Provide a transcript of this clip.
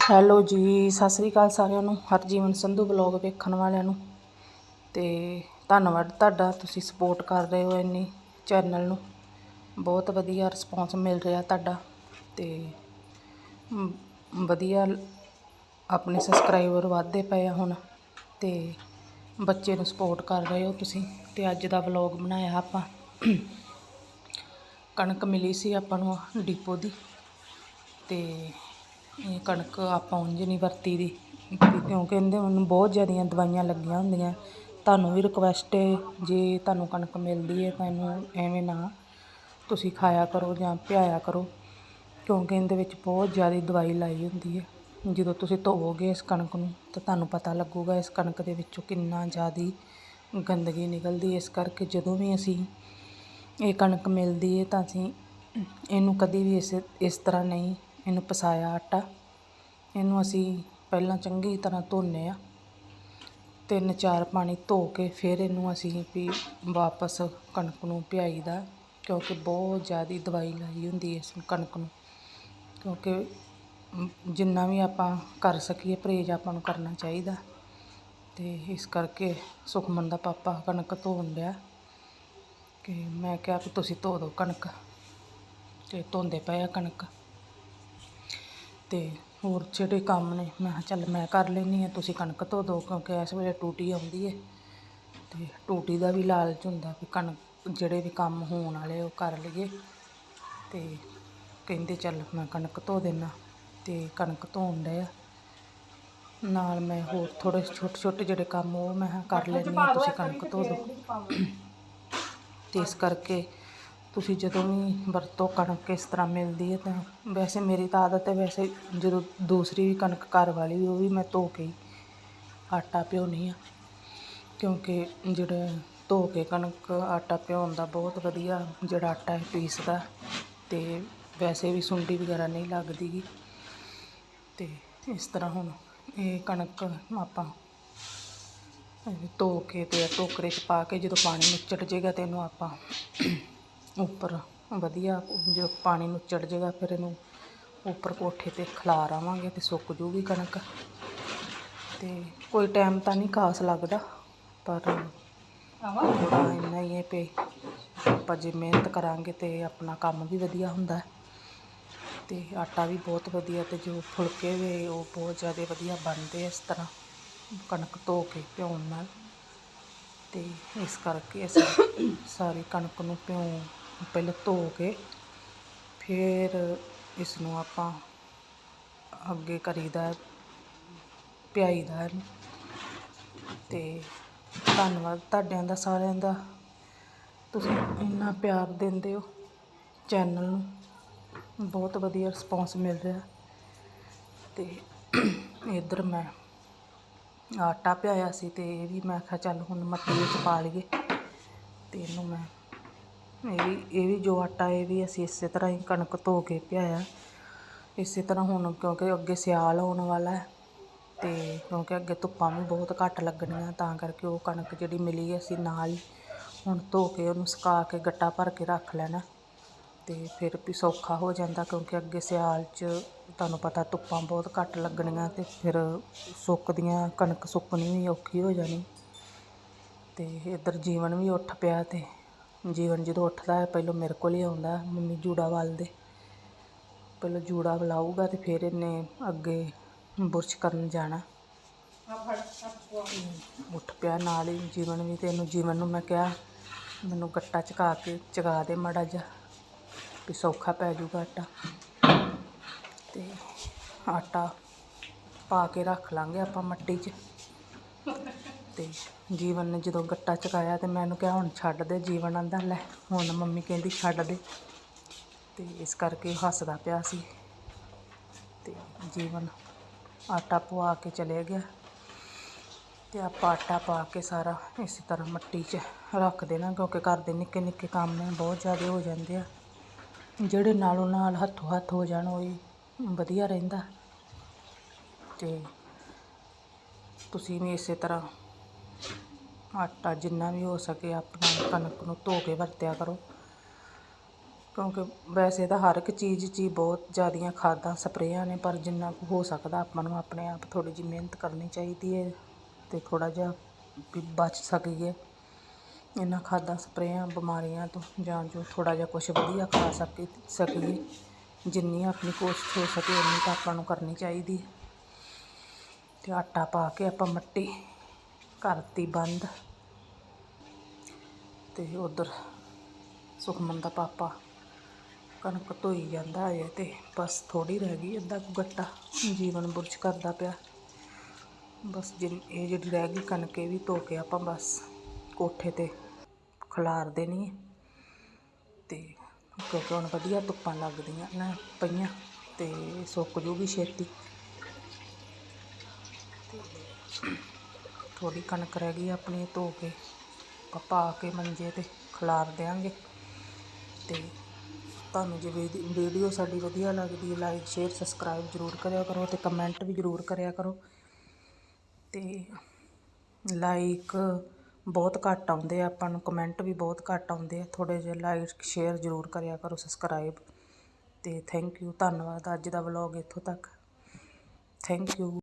Hello ਜੀ, ਸਤਿ ਸ੍ਰੀ ਅਕਾਲ ਸਾਰਿਆਂ ਨੂੰ। ਹਰਜੀਵਨ ਸੰਧੂ ਬਲੌਗ ਵੇਖਣ ਵਾਲਿਆਂ ਨੂੰ। ਤੇ ਧੰਨਵਾਦ ਤੁਹਾਡਾ, ਤੁਸੀਂ ਸਪੋਰਟ ਕਰ ਰਹੇ ਹੋ ਇੰਨੀ ਚੈਨਲ ਨੂੰ। ਬਹੁਤ ਵਧੀਆ ਰਿਸਪੌਂਸ ਮਿਲ ਰਿਹਾ ਤੁਹਾਡਾ। ਤੇ ਵਧੀਆ ਆਪਣੇ ਸਬਸਕ੍ਰਾਈਬਰ ਵਧਦੇ ਪਏ ਆ ਹੁਣ। ਤੇ ਬੱਚੇ ਨੂੰ ਸਪੋਰਟ ਕਰ ਰਹੇ ਹੋ ਤੁਸੀਂ। ਤੇ ਅੱਜ ਦਾ ਵਲੌਗ ਬਣਾਇਆ ਆਪਾਂ। ਕਣਕ ਮਿਲੀ ਸੀ ਆਪਾਂ ਨੂੰ ਡਿਪੋ ਦੀ। ਤੇ ਇਹ ਕਣਕ ਆਪਾਂ ਉਂਝ ਨਹੀਂ ਵਰਤੀ ਦੀ। ਕਿਉਂਕਿ ਇਹਦੇ ਮੈਨੂੰ ਬਹੁਤ ਜ਼ਿਆਦੀਆਂ ਦਵਾਈਆਂ ਲੱਗੀਆਂ ਹੁੰਦੀਆਂ। ਤੁਹਾਨੂੰ ਵੀ ਰਿਕੁਐਸਟ ਹੈ ਜੇ ਤੁਹਾਨੂੰ ਕਣਕ ਮਿਲਦੀ ਹੈ ਤਾਂ ਇਹਨੂੰ ਐਵੇਂ ਨਾ ਤੁਸੀਂ ਖਾਇਆ ਕਰੋ ਜਾਂ ਪਿਆਇਆ ਕਰੋ। ਕਿਉਂਕਿ ਇਹਦੇ ਵਿੱਚ ਬਹੁਤ ਜ਼ਿਆਦਾ ਦਵਾਈ ਲਾਈ ਹੁੰਦੀ ਹੈ ਜਦੋਂ ਤੁਸੀਂ ਧੋਵੋਗੇ ਇਸ ਕਣਕ ਨੂੰ, ਤਾਂ ਤੁਹਾਨੂੰ ਪਤਾ ਲੱਗੂਗਾ ਇਸ ਕਣਕ ਦੇ ਵਿੱਚੋਂ ਕਿੰਨਾ ਜ਼ਿਆਦੀ ਗੰਦਗੀ ਨਿਕਲਦੀ ਇਸ ਕਰਕੇ ਜਦੋਂ ਵੀ ਅਸੀਂ ਇਹ ਕਣਕ ਮਿਲਦੀ ਹੈ ਤਾਂ ਅਸੀਂ ਇਹਨੂੰ ਕਦੀ ਵੀ ਇਸ ਇਸ ਤਰ੍ਹਾਂ ਨਹੀਂ ਇਹਨੂੰ ਪਸਾਇਆ ਆਟਾ। ਇਹਨੂੰ ਅਸੀਂ ਪਹਿਲਾਂ ਚੰਗੀ ਤਰ੍ਹਾਂ ਧੋਨੇ ਆ। ਤਿੰਨ ਚਾਰ ਪਾਣੀ ਧੋ ਕੇ ਫਿਰ ਇਹਨੂੰ ਅਸੀਂ ਵੀ ਵਾਪਸ ਕਣਕ ਨੂੰ ਪਿਆਈ ਦਾ, ਕਿਉਂਕਿ ਬਹੁਤ ਜ਼ਿਆਦਾ ਦਵਾਈ ਲਾਈ ਹੁੰਦੀ ਹੈ ਇਸ ਕਣਕ ਨੂੰ। ਕਿਉਂਕਿ ਜਿੰਨਾ ਵੀ ਆਪਾਂ ਕਰ ਸਕੀਏ, ਪਰਹੇਜ਼ ਆਪਾਂ ਨੂੰ ਕਰਨਾ ਚਾਹੀਦਾ। ਤੇ ਇਸ ਕਰਕੇ ਸੁਖਮਨ ਦਾ ਪਾਪਾ ਕਣਕ ਧੋਣ ਡਿਆ। ਕਿ ਮੈਂ ਕਿਹਾ ਵੀ ਤੁਸੀਂ ਧੋ ਦਿਓ ਕਣਕ। ਤੇ ਧੋਂਦੇ ਪਏ ਆ ਕਣਕ। ਤੇ ਹੋਰ ਜਿਹੜੇ ਕੰਮ ਨੇ ਮੈਂ ਕਿਹਾ ਚੱਲ ਮੈਂ ਕਰ ਲੈਂਦੀ ਹਾਂ ਤੁਸੀਂ ਕਣਕ ਧੋ ਦਿਓ ਕਿਉਂਕਿ ਇਸ ਵੇਲੇ ਟੂਟੀ ਆਉਂਦੀ ਹੈ ਤੇ ਟੂਟੀ ਦਾ ਵੀ ਲਾਲਚ ਹੁੰਦਾ ਵੀ ਕਣਕ ਜਿਹੜੇ ਵੀ ਕੰਮ ਹੋਣ ਵਾਲੇ ਉਹ ਕਰ ਲਈਏ। ਤੇ ਕਹਿੰਦੇ ਚੱਲ ਮੈਂ ਕਣਕ ਧੋ ਦੇਣਾ ਤੇ ਕਣਕ ਧੋਣ ਡਏ ਆ। ਨਾਲ ਮੈਂ ਹੋਰ ਥੋੜੇ ਛੋਟੇ ਛੋਟੇ ਜਿਹੜੇ ਕੰਮ ਉਹ ਮੈਂ ਕਿਹਾ ਕਰ ਲੈਂਦੀ ਹਾਂ ਤੁਸੀਂ ਕਣਕ ਧੋ ਦਿਓ। ਤੇ ਇਸ ਕਰਕੇ ਤੁਸੀਂ ਜਦੋਂ ਵੀ ਵਰਤੋਂ ਕਣਕ ਇਸ ਤਰ੍ਹਾਂ ਮਿਲਦੀ ਹੈ ਤਾਂ ਵੈਸੇ ਮੇਰੀ ਤਾਂ ਆਦਤ ਹੈ, ਵੈਸੇ ਜਦੋਂ ਦੂਸਰੀ ਵੀ ਕਣਕ ਘਰ ਵਾਲੀ ਉਹ ਵੀ ਮੈਂ ਧੋ ਕੇ ਹੀ ਆਟਾ ਭਿਉਂਦੀ ਹਾਂ। ਕਿਉਂਕਿ ਜਿਹੜਾ ਧੋ ਕੇ ਕਣਕ ਆਟਾ ਪਿਆਉਣ ਦਾ ਬਹੁਤ ਵਧੀਆ ਜਿਹੜਾ ਆਟਾ ਹੈ, ਪੀਸਦਾ ਅਤੇ ਵੈਸੇ ਵੀ ਸੁੰਡੀ ਵਗੈਰਾ ਨਹੀਂ ਲੱਗਦੀ ਗੀ ਤੇ ਇਸ ਤਰ੍ਹਾਂ ਹੁਣ ਇਹ ਕਣਕ ਆਪਾਂ ਧੋ ਕੇ ਤੇ ਟੋਕਰੇ 'ਚ ਪਾ ਕੇ ਜਦੋਂ ਪਾਣੀ ਨੁੱਚੜ ਜਾਏਗਾ ਤੇ ਇਹਨੂੰ ਆਪਾਂ ਉੱਪਰ ਵਧੀਆ ਜਦੋਂ ਪਾਣੀ ਨੁੱਚੜ ਜਾਏਗਾ ਫਿਰ ਇਹਨੂੰ ਉੱਪਰ ਕੋਠੇ ਤੇ ਖਿਲਾਰ ਆਵਾਂਗੇ ਤੇ ਸੁੱਕ ਜੂਗੀ ਕਣਕ। ਤੇ ਕੋਈ ਟਾਈਮ ਤਾਂ ਨਹੀਂ ਖਾਸ ਲੱਗਦਾ ਪਰ ਥੋੜ੍ਹਾ ਇੰਨਾ ਹੀ ਹੈ ਵੀ ਆਪਾਂ ਜੇ ਮਿਹਨਤ ਕਰਾਂਗੇ ਤੇ ਆਪਣਾ ਕੰਮ ਵੀ ਵਧੀਆ ਹੁੰਦਾ ਤੇ ਆਟਾ ਵੀ ਬਹੁਤ ਵਧੀਆ ਤੇ ਜੋ ਫੁਲਕੇ ਵੇ ਉਹ ਬਹੁਤ ਜ਼ਿਆਦਾ ਵਧੀਆ ਬਣਦੇ ਇਸ ਤਰ੍ਹਾਂ ਕਣਕ ਧੋ ਕੇ ਭਿਉਣ ਨਾਲ। ਤੇ ਇਸ ਕਰਕੇ ਅਸੀਂ ਸਾਰੀ ਕਣਕ ਨੂੰ ਭਿਉਂ ਪਹਿਲਾਂ ਧੋ ਕੇ ਫਿਰ ਇਸ ਨੂੰ ਆਪਾਂ ਅੱਗੇ ਕਰੀਦਾ ਪਿਆਈਦਾ ਹੈ ਤੇ ਧੰਨਵਾਦ ਤੁਹਾਡਿਆਂ ਦਾ, ਸਾਰਿਆਂ ਦਾ। ਤੁਸੀਂ ਇੰਨਾ ਪਿਆਰ ਦਿੰਦੇ ਹੋ ਚੈਨਲ ਨੂੰ। ਬਹੁਤ ਵਧੀਆ ਰਿਸਪੌਂਸ ਮਿਲ ਰਿਹਾ। ਅਤੇ ਇੱਧਰ ਮੈਂ ਆਟਾ ਪਿਆਇਆ ਸੀ ਅਤੇ ਇਹ ਵੀ ਮੈਂ ਕਿਹਾ ਚੱਲ ਹੁਣ ਮੱਟੀ ਵਿੱਚ ਪਾ ਲਈਏ। ਅਤੇ ਇਹਨੂੰ ਮੈਂ ਇਹ ਵੀ ਇਹ ਵੀ ਜੋ ਆਟਾ, ਇਹ ਵੀ ਅਸੀਂ ਇਸੇ ਤਰ੍ਹਾਂ ਹੀ ਕਣਕ ਧੋ ਕੇ ਪਿਆਇਆ। ਇਸੇ ਤਰ੍ਹਾਂ ਹੁਣ ਕਿਉਂਕਿ ਅੱਗੇ ਸਿਆਲ ਆਉਣ ਵਾਲਾ ਹੈ ਤੇ ਕਿਉਂਕਿ ਅੱਗੇ ਧੁੱਪਾਂ ਵੀ ਬਹੁਤ ਘੱਟ ਲੱਗਣੀਆਂ, ਤਾਂ ਕਰਕੇ ਉਹ ਕਣਕ ਜਿਹੜੀ ਮਿਲੀ ਅਸੀਂ ਨਾਲ ਹੀ ਹੁਣ ਧੋ ਕੇ ਉਹਨੂੰ ਸੁਕਾ ਕੇ ਗੱਟਾ ਭਰ ਕੇ ਰੱਖ ਲੈਣਾ। ਤੇ ਫਿਰ ਵੀ ਸੌਖਾ ਹੋ ਜਾਂਦਾ ਕਿਉਂਕਿ ਅੱਗੇ ਸਿਆਲ 'ਚ ਤੁਹਾਨੂੰ ਪਤਾ ਧੁੱਪਾਂ ਬਹੁਤ ਘੱਟ ਲੱਗਣੀਆਂ ਤੇ ਫਿਰ ਸੁੱਕਦੀਆਂ, ਕਣਕ ਸੁੱਕਣੀ ਵੀ ਔਖੀ ਹੋ ਜਾਣੀ। ਤੇ ਇੱਧਰ ਜੀਵਨ ਵੀ ਉੱਠ ਪਿਆ ਤੇ ਜੀਵਨ ਜਦੋਂ ਉੱਠਦਾ ਹੈ ਪਹਿਲਾਂ ਮੇਰੇ ਕੋਲ ਹੀ ਆਉਂਦਾ ਮੰਮੀ ਜੂੜਾ ਵਾਲਦੇ ਪਹਿਲਾਂ ਜੂੜਾ ਵਲਾਊਗਾ ਤੇ ਫਿਰ ਇਹਨੇ ਅੱਗੇ ਬੁਰਸ਼ ਕਰਨ ਜਾਣਾ। ਉੱਠ ਪਿਆ ਨਾਲ ਹੀ ਜੀਵਨ ਵੀ ਤੇ ਇਹਨੂੰ ਜੀਵਨ ਨੂੰ ਮੈਂ ਕਿਹਾ ਮੈਨੂੰ ਗੱਟਾ ਚਕਾ ਕੇ ਚਗਾ ਦੇ ਮਾੜਾ ਜਿਹਾ ਵੀ ਸੌਖਾ ਪੈ ਜਾਊਗਾ ਆਟਾ। ਤੇ ਆਟਾ ਪਾ ਕੇ ਰੱਖ ਲਾਂਗੇ ਆਪਾਂ ਮੱਟੀ 'ਚ। ਤੇ ਜੀਵਨ ਨੇ ਜਦੋਂ ਗੱਟਾ ਚਕਾਇਆ ਤੇ ਮੈਨੂੰ ਕਿਹਾ, ਹੁਣ ਛੱਡ ਦੇ, ਜੀਵਨ ਆਂਦਾ, ਲੈ, ਹੁਣ ਮੰਮੀ ਕਹਿੰਦੀ ਛੱਡ ਦੇ। ਤੇ ਇਸ ਕਰਕੇ ਉਹ ਹੱਸਦਾ ਪਿਆ ਸੀ। ਤੇ ਜੀਵਨ ਆਟਾ ਪਵਾ ਕੇ ਚਲੇ ਗਿਆ ਤੇ ਆਪਾਂ ਆਟਾ ਪਾ ਕੇ ਸਾਰਾ ਇਸੇ ਤਰ੍ਹਾਂ ਮੱਟੀ 'ਚ ਰੱਖ ਦੇਣਾ, ਕਿਉਂਕਿ ਘਰ ਦੇ ਨਿੱਕੇ ਨਿੱਕੇ ਕੰਮ ਹੈ ਬਹੁਤ ਜ਼ਿਆਦਾ ਹੋ ਜਾਂਦੇ ਆ। ਜਿਹੜੇ ਨਾਲੋਂ ਨਾਲ ਹੱਥੋਂ ਹੱਥ ਹੋ ਜਾਣ, ਉਹ ਹੀ ਵਧੀਆ ਰਹਿੰਦਾ। ਤੇ ਤੁਸੀਂ ਵੀ ਇਸੇ ਤਰ੍ਹਾਂ ਆਟਾ ਜਿੰਨਾ ਵੀ ਹੋ ਸਕੇ ਆਪਣਾ ਕਣਕ ਨੂੰ ਧੋ ਕੇ ਵਰਤਿਆ ਕਰੋ। ਕਿਉਂਕਿ ਵੈਸੇ ਤਾਂ ਹਰ ਇੱਕ ਚੀਜ਼ 'ਚ ਹੀ ਬਹੁਤ ਜ਼ਿਆਦੀਆਂ ਖਾਦਾਂ, ਸਪਰੇਆਂ ਨੇ, ਪਰ ਜਿੰਨਾ ਕੁ ਹੋ ਸਕਦਾ ਆਪਾਂ ਨੂੰ ਆਪਣੇ ਆਪ ਥੋੜ੍ਹੀ ਜਿਹੀ ਮਿਹਨਤ ਕਰਨੀ ਚਾਹੀਦੀ ਹੈ ਅਤੇ ਥੋੜ੍ਹਾ ਜਿਹਾ ਵੀ ਬਚ ਸਕੀਏ। ਇਹਨਾਂ ਖਾਦਾਂ, ਸਪਰੇਆਂ, ਬਿਮਾਰੀਆਂ ਤੋਂ ਜਾਂ ਜੋ ਥੋੜ੍ਹਾ ਜਿਹਾ ਕੁਛ ਵਧੀਆ ਖਾ ਸਕੇ, ਸਕੀਏ। ਜਿੰਨੀ ਆਪਣੀ ਕੋਸ਼ਿਸ਼ ਹੋ ਸਕੇ, ਉਨੀ ਤਾਂ ਆਪਾਂ ਨੂੰ ਕਰਨੀ ਚਾਹੀਦੀ। ਹੈ ਅਤੇ ਆਟਾ ਪਾ ਕੇ ਆਪਾਂ ਮੱਟੀ ਕਰਤੀ ਬੰਦ। ਅਤੇ ਉਧਰ ਸੁਖਮਨ ਦਾ ਪਾਪਾ ਕਣਕ ਧੋਈ ਜਾਂਦਾ ਹੈ ਤੇ ਬਸ ਥੋੜੀ ਰਹਿ ਗਈ, ਅੱਧਾ ਕੁ ਗੱਟਾ ਜੀਵਨ ਬੁਰਸ਼ ਕਰਦਾ ਪਿਆ। ਬਸ ਜਿ ਇਹ ਜਿਹੜੀ ਰਹਿ ਗਈ ਕਣਕ, ਇਹ ਵੀ ਧੋ ਕੇ ਆਪਾਂ ਬਸ ਕੋਠੇ ਤੇ ਖਿਲਾਰ ਦੇਣੀ ਹੈ। ਤੇ ਕਿਉਂਕਿ ਹੁਣ ਵਧੀਆ ਧੁੱਪਾਂ ਲੱਗਦੀਆਂ ਨਾ ਪਈਆਂ ਤੇ ਸੁੱਕ ਜੂਗੀ ਛੇਤੀ। ਥੋੜੀ ਕਣਕ ਰਹਿ ਗਈ ਆਪਣੀ, ਧੋ ਕੇ ਆਪਾਂ ਪਾ ਕੇ ਮੰਜੇ ਤੇ ਖਲਾਰ ਦਿਆਂਗੇ। ਤੇ ਤੁਹਾਨੂੰ ਜੇ ਵੀਡੀਓ ਸਾਡੀ ਵਧੀਆ ਲੱਗਦੀ ਹੈ ਲਾਈਕ ਸ਼ੇਅਰ ਸਬਸਕ੍ਰਾਈਬ ਜ਼ਰੂਰ ਕਰਿਆ ਕਰੋ ਤੇ ਕਮੈਂਟ ਵੀ ਜ਼ਰੂਰ ਕਰਿਆ ਕਰੋ। ਤੇ ਲਾਈਕ ਬਹੁਤ ਘੱਟ ਆਉਂਦੇ ਆ, ਆਪਾਂ ਨੂੰ ਕਮੈਂਟ ਵੀ ਬਹੁਤ ਘੱਟ ਆਉਂਦੇ ਆ। ਥੋੜੇ ਜਿਹੇ ਲਾਈਕ ਸ਼ੇਅਰ ਜ਼ਰੂਰ ਕਰਿਆ ਕਰੋ ਸਬਸਕ੍ਰਾਈਬ ਤੇ ਥੈਂਕ ਯੂ ਧੰਨਵਾਦ। ਅੱਜ ਦਾ ਵਲੌਗ ਇੱਥੋਂ ਤੱਕ। Thank you